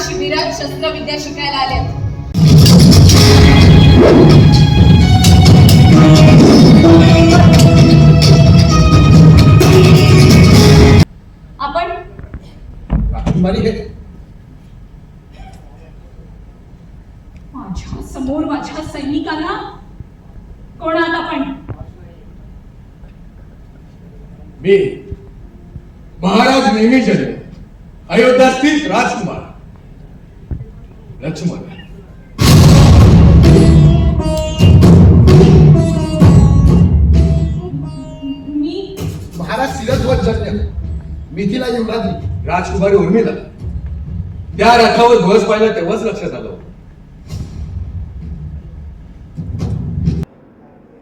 शिबिरात शस्त्रविद्या शिकायला आल्या माझ्यासमोर माझ्या सैनिकाला कोणाला पण? मी. महाराज नेहमी अयोध्या स्थित राजकुमार. मी? महाराज सिरध्वज जन्य. मिथिला युगादी राजकुमारी उर्मिला. त्या रथावर ध्वज पाहिला तेव्हाच लक्षात आलं.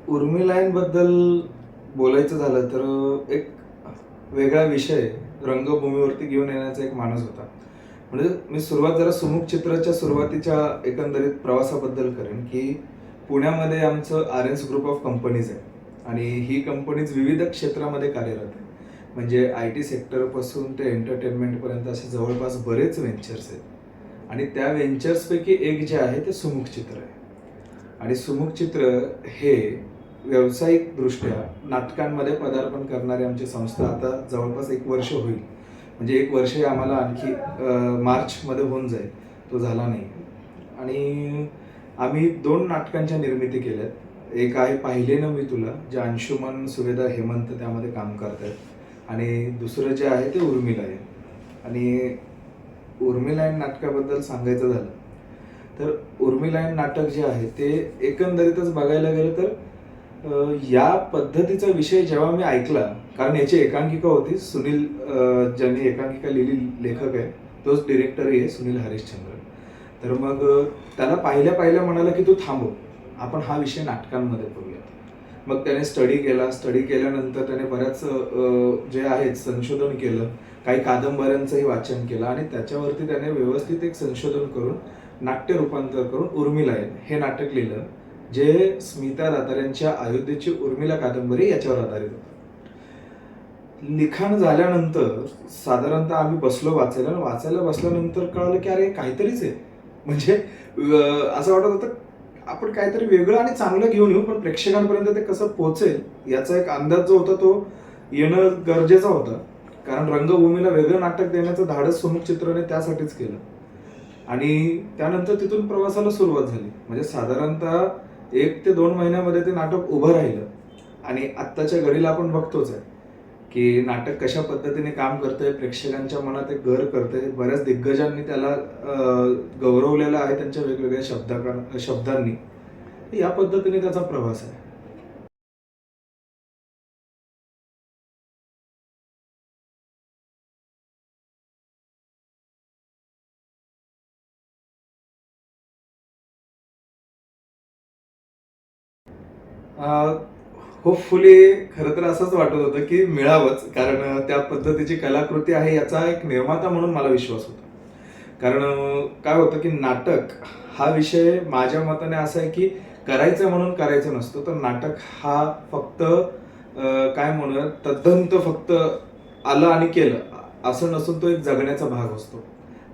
उर्मिलाईनबद्दल बोलायचं झालं तर एक वेगळा विषय रंगभूमीवरती घेऊन येण्याचा एक मानस होता. म्हणजे मी सुरुवात जरा सुमुख चित्राच्या सुरुवातीच्या एकंदरीत प्रवासाबद्दल करेन की पुण्यामध्ये आमचं R NS group of companies आहे. आणि ही कंपनीज विविध क्षेत्रामध्ये कार्यरत आहे म्हणजे आय टी सेक्टरपासून ते एंटरटेनमेंटपर्यंत असे जवळपास बरेच व्हेंचर्स आहेत. आणि त्या व्हेंचर्सपैकी एक जे आहे ते सुमुख चित्र आहे. आणि सुमुख चित्र हे व्यावसायिकदृष्ट्या नाटकांमध्ये पदार्पण करणारी आमची संस्था आता जवळपास एक वर्ष होईल. म्हणजे एक वर्ष आम्हाला आणखी मार्चमध्ये होऊन जाईल. तो झाला नाही. आणि आम्ही दोन नाटकांच्या निर्मिती केल्यात. एक आहे पाहिले ना मी तुला जे अंशुमन सुवेदा हेमंत त्यामध्ये काम करतात. आणि दुसरं जे आहे ते उर्मिला आहे आणि उर्मिलायन नाटकाबद्दल सांगायचं झालं तर उर्मिलायन नाटक जे आहे ते एकंदरीतच बघायला गेलं तर या पद्धतीचा विषय जेव्हा मी ऐकला कारण याची एकांकिका होती. सुनील ज्यांनी एकांकिका लिहिली लेखक आहे तोच डिरेक्टरही आहे सुनील हरिश्चंद्र तर मग त्याला पाहिल्या पाहिल्या म्हणाला की तू थांबव हो, आपण हा विषय नाटकांमध्ये करूयात. मग त्याने स्टडी केला. स्टडी केल्यानंतर त्याने बऱ्याच जे आहेत संशोधन केलं. काही कादंबऱ्यांचंही वाचन केलं आणि त्याच्यावरती त्याने व्यवस्थित एक संशोधन करून नाट्य रूपांतर करून उर्मिलायन हे नाटक लिहिलं जे स्मिता दातार अयोध्येची उर्मिला कादंबरी याच्यावर आधारित होतं. लिखाण झाल्यानंतर साधारणतः आम्ही बसलो वाचायला आणि वाचायला बसल्यानंतर कळालं की अरे काहीतरीच आहे. म्हणजे असं वाटत होतं आपण काहीतरी वेगळं आणि चांगलं घेऊन येऊ पण प्रेक्षकांपर्यंत ते कसं पोहोचेल याचा एक अंदाज जो होता तो येणं गरजेचा होता. कारण रंगभूमीला वेगळं नाटक देण्याचं धाडस सुमुख चित्रने त्यासाठीच केलं. आणि त्यानंतर तिथून प्रवासाला सुरुवात झाली. म्हणजे साधारणतः एक ते दोन महिन्यामध्ये ते नाटक उभं राहिलं. आणि आत्ताच्या घडीला आपण बघतोच आहे. की नाटक कशा पद्धतीने काम करतंय प्रेक्षकांच्या मनात एक घर करतंय. बऱ्याच दिग्गजांनी त्याला अं, गौरवलेलं आहे त्यांच्या वेगवेगळ्या शब्दा शब्दांनी. या पद्धतीने त्याचा प्रवास आहे. होपफुली खरं तर असंच वाटत होतं की मिळावंच. कारण त्या पद्धतीची कलाकृती आहे याचा एक निर्माता म्हणून मला विश्वास होता. कारण काय होतं की नाटक हा विषय माझ्या मताने असा आहे की करायचं म्हणून करायचं नसतं. तर नाटक हा फक्त काय म्हणूया तद्दंत फक्त आलं आणि केलं असं नसून तो एक जगण्याचा भाग असतो.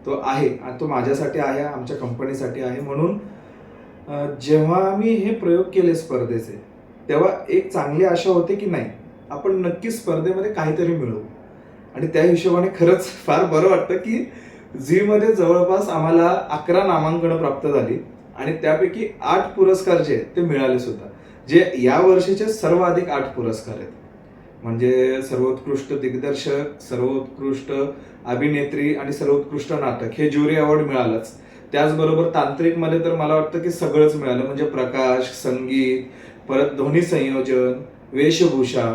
तो आहे आणि तो माझ्यासाठी आहे आमच्या कंपनीसाठी आहे. म्हणून जेव्हा आम्ही हे प्रयोग केले स्पर्धेचे तेव्हा एक चांगली आशा होते की नाही आपण नक्की स्पर्धेमध्ये काहीतरी मिळवू. आणि त्या हिशोबाने खरंच फार बरं वाटतं की झीमध्ये जवळपास आम्हाला अकरा नामांकनं प्राप्त झाली आणि त्यापैकी आठ पुरस्कार जे आहेत ते मिळाले सुद्धा जे या वर्षीचे सर्वाधिक आठ पुरस्कार आहेत. म्हणजे सर्वोत्कृष्ट दिग्दर्शक सर्वोत्कृष्ट अभिनेत्री आणि सर्वोत्कृष्ट नाटक हे ज्युरी अवॉर्ड मिळालंच. त्याचबरोबर तांत्रिकमध्ये तर मला वाटतं की सगळंच मिळालं म्हणजे प्रकाश संगीत परत ध्वनी संयोजन वेशभूषा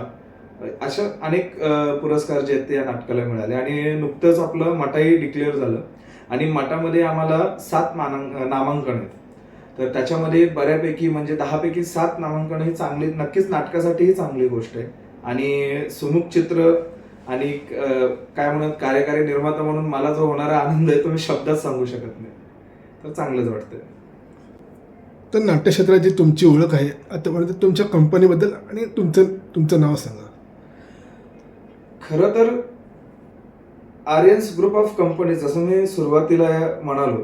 अशा अनेक पुरस्कार जे आहेत ते या नाटकाला मिळाले. आणि नुकतंच आपलं मटाई डिक्लेअर झालं. आणि मठामध्ये आम्हाला सात मानांक नामांकन आहेत. तर त्याच्यामध्ये बऱ्यापैकी म्हणजे दहापैकी सात नामांकन ही चांगली नक्कीच नाटकासाठीही चांगली गोष्ट आहे. आणि सुमुख चित्र आणि काय म्हणत कार्यकारी निर्माता म्हणून मला जो होणारा आनंद आहे तो मी शब्दात सांगू शकत नाही. तर चांगलंच वाटतं तर नाट्यक्षेत्राची तुमची ओळख आहे आतापर्यंत म्हणजे तुमच्या कंपनीबद्दल आणि तुमचं तुमचं नाव सांगा. खरं तर आर्यन्स ग्रुप ऑफ कंपनी जसं मी सुरुवातीला म्हणालो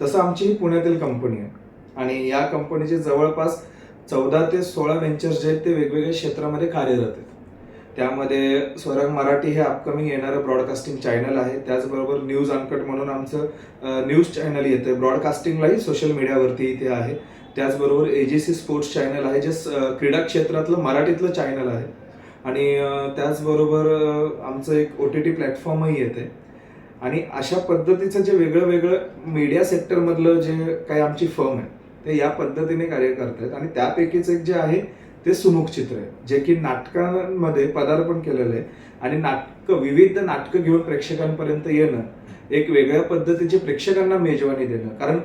तसं आमची ही पुण्यातील कंपनी आहे. आणि या कंपनीचे जवळपास चौदा ते सोळा व्हेंचर्स जे आहेत ते वेगवेगळ्या क्षेत्रामध्ये कार्यरत आहेत. त्यामध्ये स्वरंग मराठी हे अपकमिंग येणारं ब्रॉडकास्टिंग चॅनल आहे. त्याचबरोबर न्यूज अनकट म्हणून आमचं न्यूज चॅनल येतं ब्रॉडकास्टिंगलाही सोशल मीडियावरती इथे आहे. त्याचबरोबर A G C sports channel आहे जे क्रीडा क्षेत्रातलं मराठीतलं चॅनल आहे. आणि त्याचबरोबर आमचं एक ओ टी टी प्लॅटफॉर्मही येते. आणि अशा पद्धतीचं जे वेगळं वेगळं मीडिया सेक्टरमधलं जे काही आमची फर्म आहे ते या पद्धतीने कार्य करतात आणि त्यापैकीच एक जे आहे ते सुमुख चित्र आहे जे की नाटकांमध्ये पदार्पण केलेलं आहे. आणि नाटकं विविध नाटकं घेऊन प्रेक्षकांपर्यंत येणं एक वेगळ्या पद्धतीचे प्रेक्षकांना मेजवानी देणं. कारण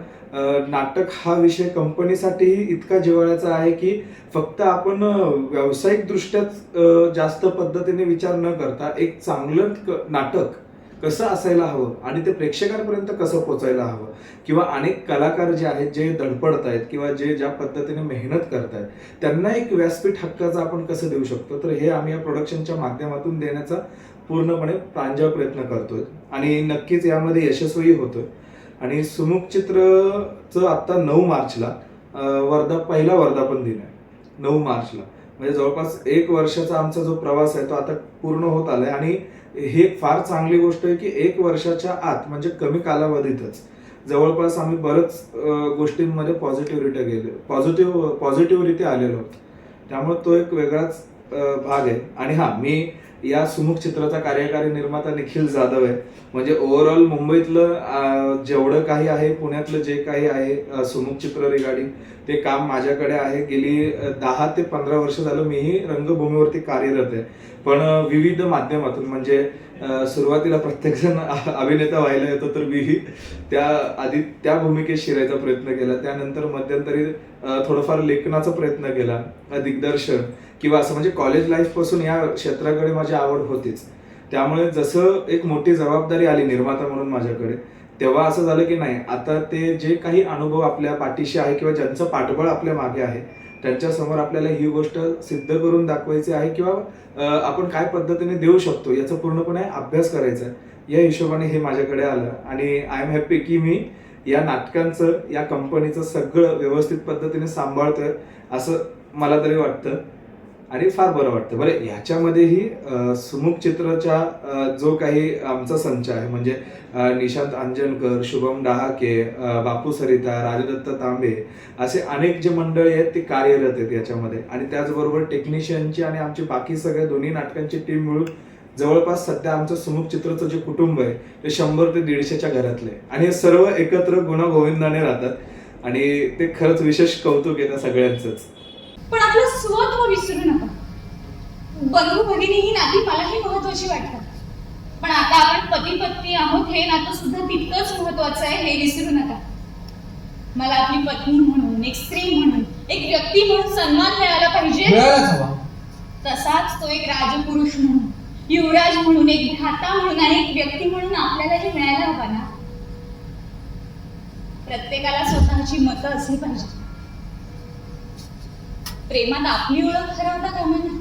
नाटक हा विषय कंपनीसाठीही इतका जिव्हाळ्याचा आहे की फक्त आपण व्यावसायिकदृष्ट्याच जास्त पद्धतीने विचार न करता एक चांगलं नाटक कसं असायला हवं? आणि ते प्रेक्षकांपर्यंत कसं पोचायला हवं? किंवा अनेक कलाकार जे आहेत जे धडपडत आहेत किंवा जे ज्या पद्धतीने मेहनत करत आहेत त्यांना एक व्यासपीठ हक्काचं आपण कसं देऊ शकतो? तर हे आम्ही या प्रोडक्शनच्या माध्यमातून देण्याचा पूर्णपणे प्रांजळ प्रयत्न करतोय. आणि नक्कीच यामध्ये यशस्वी होतोय. आणि सुमुख चित्रचं आत्ता नऊ मार्चला वर्धा पहिला वर्धापन दिन आहे. नऊ मार्चला. म्हणजे जवळपास एक वर्षाचा आमचा जो प्रवास आहे तो आता पूर्ण होत आला आहे आणि हे फार चांगली गोष्ट आहे की एक वर्षाच्या आत म्हणजे कमी कालावधीतच जवळपास आम्ही बरंच गोष्टींमध्ये पॉझिटिव्हरित्या गेलो पॉझिटिव्ह पॉझिटिव्हरित्या आलेलो आहोत. त्यामुळे तो एक वेगळाच भाग आहे. आणि हा मी या सुमुख चित्राचा कार्यकारी निर्माता निखिल जाधव आहे. म्हणजे ओव्हरऑल मुंबईतलं जेवढं काही आहे पुण्यातलं जे काही आहे सुमुख चित्र रिगार्डिंग ते काम माझ्याकडे आहे. गेली दहा ते पंधरा वर्ष झालं मीही रंगभूमीवरती कार्यरत आहे. पण विविध माध्यमातून म्हणजे सुरुवातीला प्रत्येकजण अभिनेता व्हायला येतो तर मीही त्या आधी त्या भूमिकेत शिरायचा प्रयत्न केला. त्यानंतर मध्यंतरी थोडंफार लेखनाचा प्रयत्न केला दिग्दर्शन. किंवा असं म्हणजे कॉलेज लाईफपासून या क्षेत्राकडे माझी आवड होतीच. त्यामुळे जसं एक मोठी जबाबदारी आली निर्माता म्हणून माझ्याकडे तेव्हा असं झालं की नाही आता ते जे काही अनुभव आपल्या पाठीशी आहे किंवा ज्यांचं पाठबळ आपल्या मागे आहे त्यांच्यासमोर आपल्याला ही गोष्ट सिद्ध करून दाखवायची आहे किंवा आपण काय पद्धतीने देऊ शकतो याचा पूर्णपणे अभ्यास करायचा आहे. या हिशोबाने हे माझ्याकडे आलं आणि आय एम हॅप्पी की मी या नाटकांचं या कंपनीचं सगळं व्यवस्थित पद्धतीने सांभाळतोय असं मला तरी वाटतं. आणि फार बरं वाटतं बरं ह्याच्यामध्येही सुमुख चित्राच्या जो काही आमचा संच आहे म्हणजे निशांत अंजनकर शुभम डहाके बापू सरिता राजदत्त तांबे असे अनेक जे मंडळी आहेत ते कार्यरत आहेत याच्यामध्ये. आणि त्याचबरोबर टेक्निशियनची आणि आमची बाकी सगळ्या दोन्ही नाटकांची टीम मिळून जवळपास सध्या आमचं सुमुख चित्रचं जे कुटुंब आहे ते शंभर ते दीडशेच्या घरातले आणि हे सर्व एकत्र गुणागोविंदाने राहतात. आणि ते खरंच विशेष कौतुक आहे त्या सगळ्यांचंच. पण आपलं स्वत्व विसरू नका. बंधू भगिनी ही नाती मलाही महत्वाची वाटतात. पण आता आपण पती पत्नी आहोत हे नातं सुद्धा तितकंच महत्वाचं आहे हे विसरू नका. मला आपली पत्नी म्हणून एक स्त्री म्हणून एक व्यक्ती म्हणून सन्मान मिळाला पाहिजे. तसाच तो एक राजपुरुष म्हणून युवराज म्हणून एक भ्राता म्हणून आणि एक व्यक्ती म्हणून आपल्याला जे मिळायला हवा ना. प्रत्येकाला स्वतःची मतं असली पाहिजे प्रेमात आपली ओळख हरवता कामा नये.